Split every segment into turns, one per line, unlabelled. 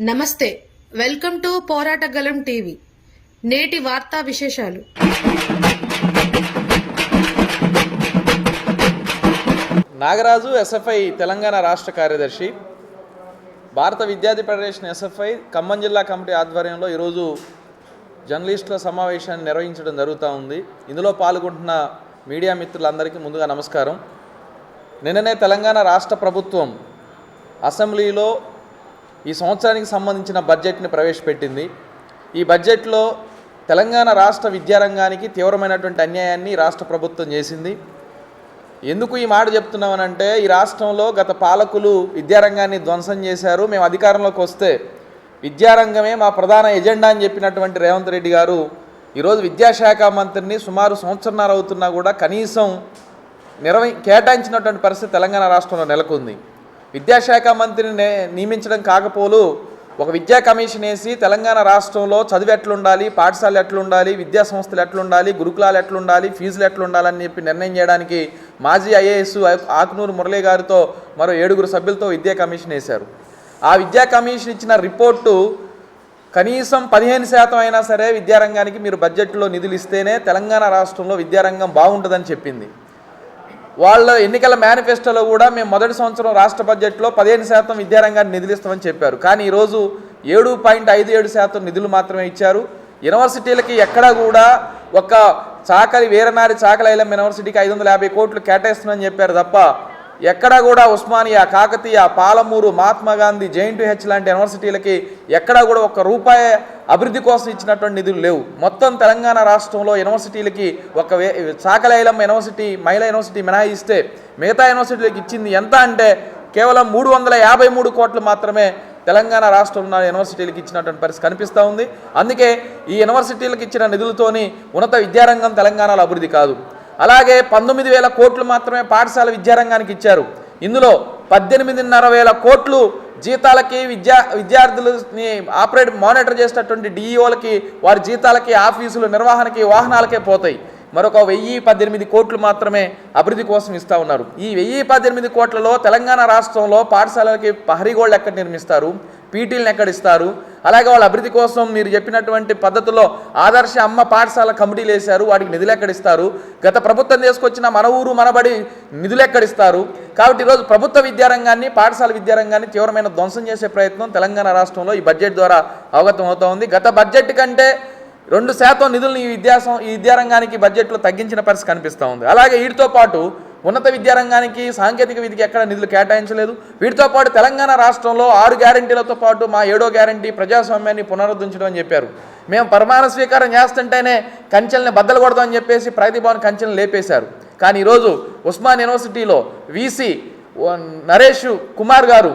నమస్తే welcome to పోరాటగలం TV. నేటి వార్తా విశేషాలు.
నాగరాజు ఎస్ఎఫ్ఐ తెలంగాణ రాష్ట్ర కార్యదర్శి. భారత విద్యార్థి ఫెడరేషన్ ఎస్ఎఫ్ఐ ఖమ్మం జిల్లా కమిటీ ఆధ్వర్యంలో ఈరోజు జర్నలిస్టుల సమావేశాన్ని నిర్వహించడం జరుగుతూ ఉంది. ఇందులో పాల్గొంటున్న మీడియా మిత్రులందరికీ ముందుగా నమస్కారం. నిన్ననే తెలంగాణ రాష్ట్ర ప్రభుత్వం అసెంబ్లీలో ఈ సంవత్సరానికి సంబంధించిన బడ్జెట్ని ప్రవేశపెట్టింది. ఈ బడ్జెట్లో తెలంగాణ రాష్ట్ర విద్యారంగానికి తీవ్రమైనటువంటి అన్యాయాన్ని రాష్ట్ర ప్రభుత్వం చేసింది. ఎందుకు ఈ మాట చెప్తున్నామనంటే ఈ రాష్ట్రంలో గత పాలకులు విద్యారంగాన్ని ధ్వంసం చేశారు. మేము అధికారంలోకి వస్తే విద్యారంగమే మా ప్రధాన ఎజెండా అని చెప్పినటువంటి రేవంత్ రెడ్డి గారు ఈరోజు విద్యాశాఖ మంత్రిని సుమారు సంవత్సరన్నర అవుతున్నా కూడా కనీసం నిర్వహి కేటాయించినటువంటి పరిస్థితి తెలంగాణ రాష్ట్రంలో నెలకొంది. విద్యాశాఖ మంత్రిని నియమించడం కాకపోలు ఒక విద్యా కమిషన్ వేసి తెలంగాణ రాష్ట్రంలో చదువు ఎట్లుండాలి పాఠశాలలు ఎట్లుండాలి విద్యా సంస్థలు ఎట్లుండాలి గురుకులాలు ఎట్లుండాలి ఫీజులు ఎట్లుండాలని చెప్పి నిర్ణయం చేయడానికి మాజీ ఐఏఎస్ ఆకునూరు మురళీ గారితో మరో ఏడుగురు సభ్యులతో విద్యా కమిషన్ వేశారు. ఆ విద్యా కమిషన్ ఇచ్చిన రిపోర్టు కనీసం పదిహేను శాతం అయినా సరే విద్యారంగానికి మీరు బడ్జెట్లో నిధులు ఇస్తేనే తెలంగాణ రాష్ట్రంలో విద్యారంగం బాగుంటుందని చెప్పింది. వాళ్ళ ఎన్నికల మేనిఫెస్టోలో కూడా మేము మొదటి సంవత్సరం రాష్ట్ర బడ్జెట్లో పదిహేను శాతం విద్యారంగాన్ని నిధులిస్తామని చెప్పారు. కానీ ఈరోజు ఏడు పాయింట్ ఐదు ఏడు శాతం నిధులు మాత్రమే ఇచ్చారు. యూనివర్సిటీలకి ఎక్కడా కూడా ఒక చాకలి వీరనారి చాకలి ఐలం యూనివర్సిటీకి ఐదు వందల యాభై కోట్లు కేటాయిస్తున్నామని చెప్పారు తప్ప ఎక్కడా కూడా ఉస్మానియా కాకతీయ పాలమూరు మహాత్మా గాంధీ జేఎన్టీహెచ్ లాంటి యూనివర్సిటీలకి ఎక్కడా కూడా ఒక్క రూపాయి అభివృద్ధి కోసం ఇచ్చినటువంటి నిధులు లేవు. మొత్తం తెలంగాణ రాష్ట్రంలో యూనివర్సిటీలకి ఒక చాకలైలం యూనివర్సిటీ మహిళా యూనివర్సిటీ మినహాయిస్తే మిగతా యూనివర్సిటీలకు ఇచ్చింది ఎంత అంటే కేవలం మూడు వందల యాభై మూడు కోట్లు మాత్రమే తెలంగాణ రాష్ట్రంలో యూనివర్సిటీలకు ఇచ్చినటువంటి పరిస్థితి కనిపిస్తూ ఉంది. అందుకే ఈ యూనివర్సిటీలకు ఇచ్చిన నిధులతోని ఉన్నత విద్యారంగం తెలంగాణలో అభివృద్ధి కాదు. అలాగే పంతొమ్మిది వేల కోట్లు మాత్రమే పాఠశాల విద్యారంగానికి ఇచ్చారు. ఇందులో పద్దెనిమిదిన్నర వేల కోట్లు జీతాలకి విద్యా విద్యార్థులని ఆపరేట్ మానిటర్ చేసేటటువంటి డిఈఓలకి వారి జీతాలకి ఆఫీసులు నిర్వహణకి వాహనాలకే పోతాయి. మరొక వెయ్యి పద్దెనిమిది కోట్లు మాత్రమే అభివృద్ధి కోసం ఇస్తూ ఉన్నారు. ఈ వెయ్యి పద్దెనిమిది కోట్లలో తెలంగాణ రాష్ట్రంలో పాఠశాలలకి పహరీగోళ్ళు ఎక్కడ నిర్మిస్తారు? పీటీలను ఎక్కడ ఇస్తారు? అలాగే వాళ్ళ అభివృద్ధి కోసం మీరు చెప్పినటువంటి పద్ధతిలో ఆదర్శ అమ్మ పాఠశాల కమిటీలు వేశారు వాటికి నిధులు ఎక్కడిస్తారు? గత ప్రభుత్వం తీసుకొచ్చిన మన ఊరు మనబడి నిధులు ఎక్కడిస్తారు? కాబట్టి ఈరోజు ప్రభుత్వ విద్యారంగాన్ని పాఠశాల విద్యారంగాన్ని తీవ్రమైన ధ్వంసం చేసే ప్రయత్నం తెలంగాణ రాష్ట్రంలో ఈ బడ్జెట్ ద్వారా అవగతం అవుతోంది గత బడ్జెట్ కంటే రెండు శాతం నిధులను ఈ విద్యాసం ఈ విద్యారంగానికి బడ్జెట్లో తగ్గించిన పరిస్థితి కనిపిస్తూ ఉంది. అలాగే వీటితో పాటు ఉన్నత విద్యారంగానికి సాంకేతిక విధికి ఎక్కడ నిధులు కేటాయించలేదు. వీటితో పాటు తెలంగాణ రాష్ట్రంలో ఆరు గ్యారంటీలతో పాటు మా ఏడో గ్యారంటీ ప్రజాస్వామ్యాన్ని పునరుద్ధరించడం అని చెప్పారు. మేము ప్రమాణ స్వీకారం చేస్తుంటేనే కంచెల్ని బద్దలు కొడదామని చెప్పేసి ప్రగతిభవన్ కంచెల్ని లేపేశారు. కానీ ఈరోజు ఉస్మాన్ యూనివర్సిటీలో వీసీ నరేష్ కుమార్ గారు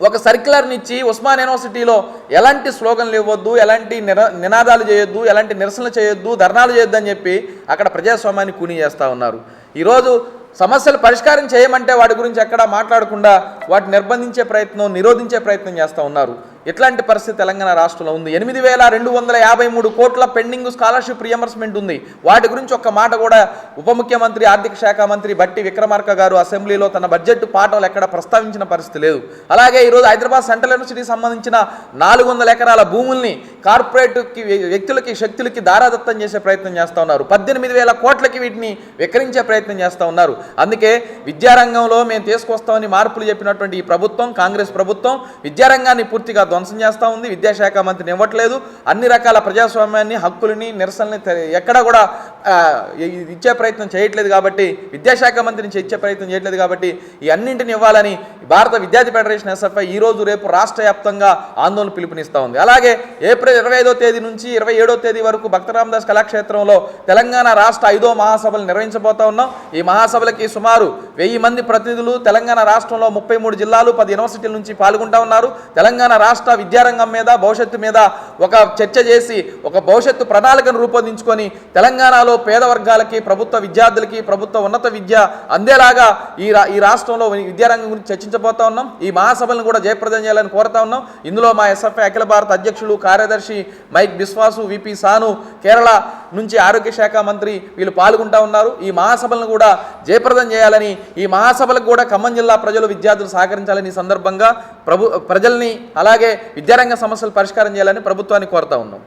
ఒక సర్క్యులర్ని ఇచ్చి ఉస్మాన్ యూనివర్సిటీలో ఎలాంటి స్లోగన్లు ఇవ్వద్దు ఎలాంటి నినాదాలు చేయొద్దు ఎలాంటి నిరసనలు చేయొద్దు ధర్నాలు చేయొద్దు అని చెప్పి అక్కడ ప్రజాస్వామ్యాన్ని కూని చేస్తూ ఉన్నారు. ఈరోజు సమస్యలు పరిష్కారం చేయమంటే వాటి గురించి ఎక్కడా మాట్లాడకుండా వాటిని నిర్బంధించే ప్రయత్నం నిరోధించే ప్రయత్నం చేస్తూ ఉన్నారు. ఇట్లాంటి పరిస్థితి తెలంగాణ రాష్ట్రంలో ఉంది? ఎనిమిది వేల రెండు వందల యాభై మూడు కోట్ల పెండింగ్ స్కాలర్షిప్ రియంబర్స్మెంట్ ఉంది. వాటి గురించి ఒక్క మాట కూడా ఉప ముఖ్యమంత్రి ఆర్థిక శాఖ మంత్రి బట్టి విక్రమార్క గారు అసెంబ్లీలో తన బడ్జెట్ పాఠాలు ఎక్కడ ప్రస్తావించిన పరిస్థితి లేదు. అలాగే ఈరోజు హైదరాబాద్ సెంట్రల్ యూనివర్సిటీకి సంబంధించిన నాలుగు వందల ఎకరాల భూముల్ని కార్పొరేట్కి వ్యక్తులకి శక్తులకి దారాదత్తం చేసే ప్రయత్నం చేస్తూ ఉన్నారు. పద్దెనిమిది వేల కోట్లకి వీటిని విక్రయించే ప్రయత్నం చేస్తూ ఉన్నారు. అందుకే విద్యారంగంలో మేము తీసుకొస్తామని మార్పులు చెప్పినటువంటి ఈ ప్రభుత్వం కాంగ్రెస్ ప్రభుత్వం విద్యారంగాన్ని పూర్తిగా ధ్వంసం చేస్తూ ఉంది విద్యాశాఖ మంత్రిని ఇవ్వట్లేదు. అన్ని రకాల ప్రజాస్వామ్యాన్ని హక్కులని నిరసనని ఎక్కడా కూడా ఇచ్చే ప్రయత్నం చేయట్లేదు కాబట్టి విద్యాశాఖ మంత్రి నుంచి ఇచ్చే ప్రయత్నం చేయట్లేదు కాబట్టి ఈ అన్నింటిని ఇవ్వాలని భారత విద్యార్థి ఫెడరేషన్ ఎస్ఎఫ్ఐ ఈ రోజు రేపు రాష్ట్ర వ్యాప్తంగా ఆందోళన పిలుపునిస్తూ ఉంది. అలాగే ఏప్రిల్ ఇరవై ఐదో తేదీ నుంచి ఇరవై ఏడో తేదీ వరకు భక్తరామదాస్ కళాక్షేత్రంలో తెలంగాణ రాష్ట్ర ఐదో మహాసభలు నిర్వహించబోతా ఉన్నాం. ఈ మహాసభలకి సుమారు వెయ్యి మంది ప్రతినిధులు తెలంగాణ రాష్ట్రంలో ముప్పై మూడు జిల్లాలు పది యూనివర్సిటీల నుంచి పాల్గొంటా ఉన్నారు. తెలంగాణ రాష్ట్ర విద్యారంగం మీద భవిష్యత్తు మీద ఒక చర్చ చేసి ఒక భవిష్యత్తు ప్రణాళికను రూపొందించుకొని తెలంగాణలో పేద వర్గాలకి ప్రభుత్వ విద్యార్థులకి ప్రభుత్వ ఉన్నత విద్య అందేలాగా ఈ రా ఈ రాష్ట్రంలో విద్యారంగం గురించి చర్చించబోతా ఉన్నాం. ఈ మహాసభలను కూడా జయప్రదం చేయాలని కోరుతా ఉన్నాం. ఇందులో మా ఎస్ఎఫ్ఐ అఖిల భారత అధ్యక్షులు కార్యదర్శి మైక్ బిస్వాసు విపి సాను కేరళ నుంచి ఆరోగ్య శాఖ మంత్రి వీళ్ళు పాల్గొంటా ఉన్నారు. ఈ మహాసభలను కూడా జయప్రదం చేయాలని ఈ మహాసభలకు కూడా ఖమ్మం జిల్లా ప్రజలు విద్యార్థులు సహకరించాలని ఈ సందర్భంగా ప్రభు ప్రజల్ని అలాగే విద్యారంగ సమస్యలు పరిష్కారం చేయాలని ప్రభుత్వాన్ని కోరుతా ఉన్నాం.